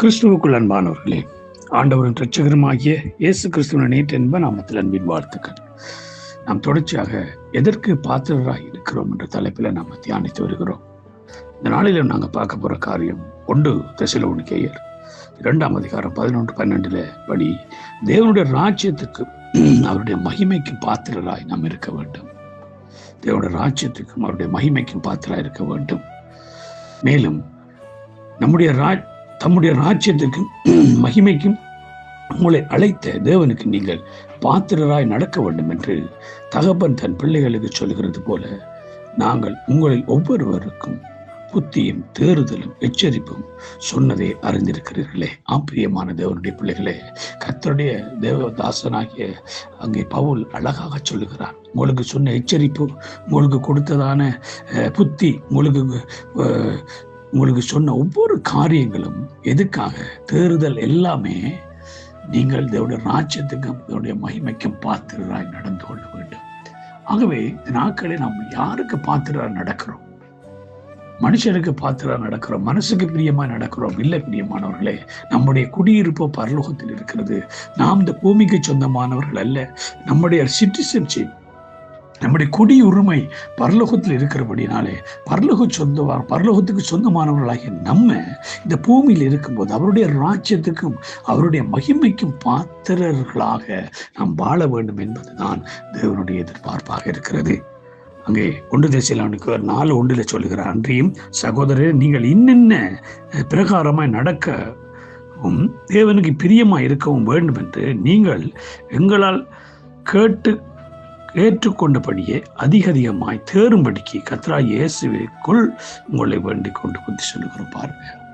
கிறிஸ்துவுக்குள் அன்பானவர்களே ஆண்டவரின் இரட்சகருமாகிய இயேசு கிறிஸ்துவின் நேற்று என்ப நாமத்தில் அன்பின் வாழ்த்துக்கள். நாம் தொடர்ச்சியாக எதற்கு பாத்திரராக இருக்கிறோம் என்ற தலைப்பில் நாம் தியானித்து வருகிறோம். இந்த நாளிலும் நாங்கள் பார்க்க போகிற காரியம் ஒன்று தெசிலோனிக்கேயர் இரண்டாம் அதிகாரம் பதினொன்று பன்னெண்டுல படி தேவனுடைய ராஜ்யத்துக்கு அவருடைய மகிமைக்கு பாத்திரராய் நாம் இருக்க வேண்டும். தேவனுடைய ராஜ்யத்துக்கும் அவருடைய மகிமைக்கும் பாத்திரராய் இருக்க வேண்டும். மேலும் நம்முடைய ராஜ் தம்முடைய ராஜ்யத்துக்கும் மகிமைக்கும் உங்களை அழைத்த தேவனுக்கு நீங்கள் பாத்திரராய் நடக்க வேண்டும் என்று தகப்பன் தன் பிள்ளைகளுக்கு சொல்கிறது போல நாங்கள் உங்களில் ஒவ்வொருவருக்கும் புத்தியும் தேறுதலும் எச்சரிப்பும் சொன்னதை அறிந்திருக்கிறீர்களே. ஆப்பிரியமான தேவனுடைய பிள்ளைகளே கத்தருடைய தேவதாசனாகிய அங்கே பவுல் அழகாக சொல்லுகிறார். உங்களுக்கு சொன்ன எச்சரிப்பு உங்களுக்கு கொடுத்ததான புத்தி உங்களுக்கு உங்களுக்கு சொன்ன ஒவ்வொரு காரியங்களும் எதுக்காக? தேறுதல் எல்லாமே நீங்கள் தேவடைய ராஜ்யத்துக்கும் தேவடைய மகிமைக்கும் பாத்திரராய் நடந்து கொள்ள வேண்டும். ஆகவே இந்த நாம் யாருக்கு பாத்திரராய் நடக்கிறோம்? மனுஷனுக்கு பாத்திரா நடக்கிறோம். மனசுக்கு பிரியமா நடக்கிறோம். இல்லை பிரியமானவர்களே நம்முடைய குடியிருப்பு பரலோகத்தில் இருக்கிறது. நாம் இந்த பூமிக்கு சொந்தமானவர்கள் அல்ல. நம்முடைய சிட்டிசன்ஷிப் நம்முடைய குடியுரிமை பரலோகத்தில் இருக்கிறபடினாலே பரலோக சொந்தவார் பரலோகத்துக்கு சொந்தமானவர்களாகிய நம்ம இந்த பூமியில் இருக்கும்போது அவருடைய ராஜ்யத்துக்கும் அவருடைய மகிமைக்கும் பாத்திரர்களாக நாம் வாழ வேண்டும் என்பதுதான் தேவனுடைய எதிர்பார்ப்பாக இருக்கிறது. அங்கே ஒன்று தேசியலானுக்கு நாலு ஒன்றில் சொல்லுகிறார் அன்றியும் சகோதரர் நீங்கள் இன்னென்ன பிரகாரமாய் நடக்கவும் தேவனுக்கு பிரியமாக இருக்கவும் வேண்டும் என்று நீங்கள் எங்களால் கேட்டு ஏற்றுக்கொண்டபடியே அதிக அதிகமாய் தேரும்படிக்கு கத்ரா இயேசுவிற்குள் உங்களை வேண்டிக் கொண்டு புத்தி சொல்லுகிறோம் பாருங்கள்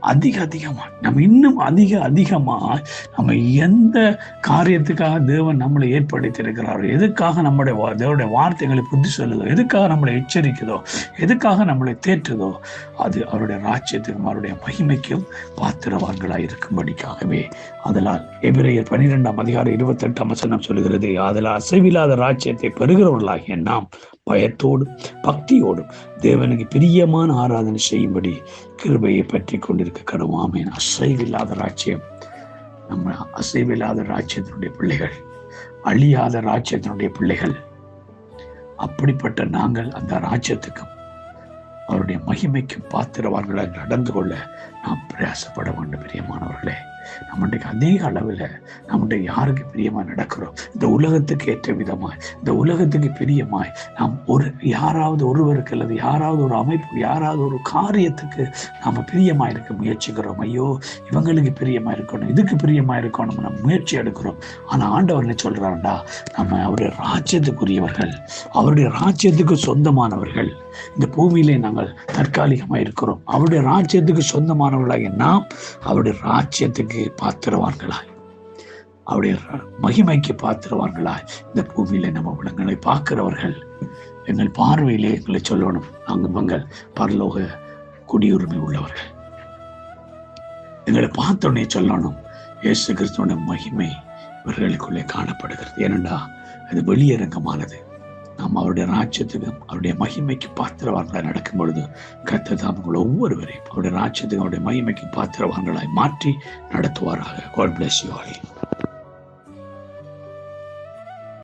அதிக அதிகமாக நம்ம இன்னும் அதிக அதிகமாக நம்ம எந்த காரியத்துக்காக தேவன் நம்மளை ஏற்படுத்தியிருக்கிறாரோ எதுக்காக நம்முடைய தேவனுடைய வார்த்தைகளை புத்தி சொல்லுதோ எதுக்காக நம்மளை எச்சரிக்குதோ எதுக்காக நம்மளை தேற்றுதோ அது அவருடைய ராஜ்யத்துக்கும் அவருடைய மகிமைக்கும் பாத்திரவான்களாக இருக்கும்படிக்காகவே. அதனால் எபிரேயர் பன்னிரெண்டாம் அதிகாரம் இருபத்தெட்டாம் வசனம் சொல்லுகிறது அதனால் அசைவில்லாத ராஜ்யத்தை பெறுகிறவர்களாகிய நாம் பயத்தோடும் பக்தியோடும் தேவனுக்கு பிரியமான ஆராதனை செய்யும்படி கிருபையை பற்றி கொண்டிருக்க கடவுமாமே அசைவில்லாத ராஜ்யம். நம்ம அசைவில்லாத ராஜ்யத்தினுடைய பிள்ளைகள் அழியாத ராஜ்யத்தினுடைய பிள்ளைகள். அப்படிப்பட்ட நாங்கள் அந்த ராஜ்யத்துக்கும் அவருடைய மகிமைக்கும் பாத்திரவான்களாக நடந்து கொள்ள நாம் பிரயாசப்பட வேண்டும் பிரியமானவர்களே. நம்முடைய அதிக அளவில் நம்முடைய யாருக்கு பிரியமாக நடக்கிறோம்? இந்த உலகத்துக்கு ஏற்ற விதமாய் இந்த உலகத்துக்கு பிரியமாய் நாம் ஒரு யாராவது ஒருவருக்கு அல்லது யாராவது ஒரு அமைப்பு யாராவது ஒரு காரியத்துக்கு நாம் பிரியமாக இருக்க முயற்சிக்கிறோம். ஐயோ இவங்களுக்கு பிரியமா இருக்கணும் இதுக்கு பிரியமா இருக்கணும் நம்ம முயற்சி எடுக்கிறோம். ஆனா ஆண்டவர் என்ன சொல்றாருடா? நம்ம அவருடைய ராஜ்யத்துக்குரியவர்கள் அவருடைய ராஜ்யத்துக்கு சொந்தமானவர்கள் இந்த பூமியிலே நாங்கள் தற்காலிகமாக இருக்கிறோம். அவருடைய ராஜ்யத்துக்கு சொந்தமானவர்களாகி நாம் அவருடைய ராஜ்யத்துக்கு பாத்திரவான்களாய் அவருடைய மகிமைக்கு பாத்திரவான்களாய் இந்த பூமியிலே நம்ம விலங்குகளை பார்க்கிறவர்கள் எங்கள் பார்வையிலே எங்களை சொல்லணும். நாங்கள் மங்கள் பரலோக குடியுரிமை உள்ளவர்கள். எங்களை பார்த்தோடனே சொல்லணும் இயேசு கிறிஸ்துவோட மகிமை இவர்களுக்குள்ளே காணப்படுகிறது. ஏனென்றா அது வெளியரங்கமானது. நாம் அவருடைய ராஜ்யத்துக்கும் அவருடைய மகிமைக்கு பாத்திரவான்களாய் நடக்கும் பொழுது கர்த்தர் தாம் உங்கள் ஒவ்வொருவரையும் அவருடைய ராஜ்யத்துக்கும் அவருடைய மகிமைக்கு பாத்திரவான்களாய் மாற்றி நடத்துவாராக. God bless you all